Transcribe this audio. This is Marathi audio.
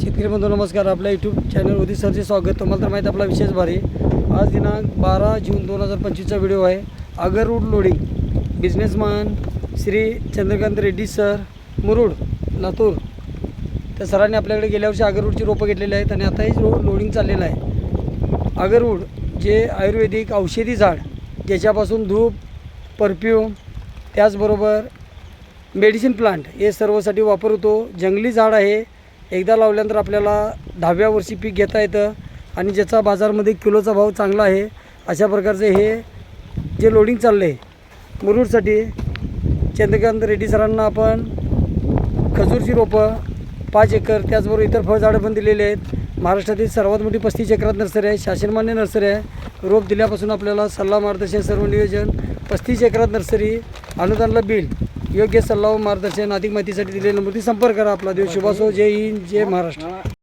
शेतकरी बंधू नमस्कार. आपल्या यूट्यूब चॅनल उदित सरचे स्वागत. तुम्हाला तर माहीत आपला विशेष भारी. आज दिनांक बारा जून दोन हजार पंचवीसचा व्हिडिओ आहे. Agar road loading businessman Shri Chandrakant Reddy sir Murud Latur. त्या सरांनी आपल्याकडे गेल्या वर्षी आगर रोडची रोपं घेतलेली आहेत आणि आताही रो लोडिंग चाललेलं आहे. आगरवूड जे आयुर्वेदिक औषधी झाड ज्याच्यापासून धूप परफ्यूम त्याचबरोबर मेडिसिन प्लांट हे सर्वसाठी वापर होतो जंगली झाड आहे. एकदा लावल्यानंतर आपल्याला दहाव्या वर्षी पीक घेता येतं आणि ज्याचा बाजारमध्ये किलोचा भाव चांगला आहे अशा प्रकारचे हे जे लोडिंग चाललं आहे मुरुडसाठी चंद्रकांत रेड्डी सरांना आपण खजूरची रोपं पाच एकर त्याचबरोबर इतर फळझाडं पण दिलेली आहेत. महाराष्ट्रातील सर्वात मोठी पस्तीस एकरात नर्सरी आहे शासनमान्य नर्सरी आहे. रोप दिल्यापासून आपल्याला सल्ला मार्गदर्शन सर्व नियोजन पस्तीस एकरात नर्सरी अनुदानला बिल योग्य सल्ला व मार्गदर्शन अधिक माहितीसाठी दिलेल्या नंबरती संपर्क करा. आपला देव शुभासो. जय हिंद जय महाराष्ट्र.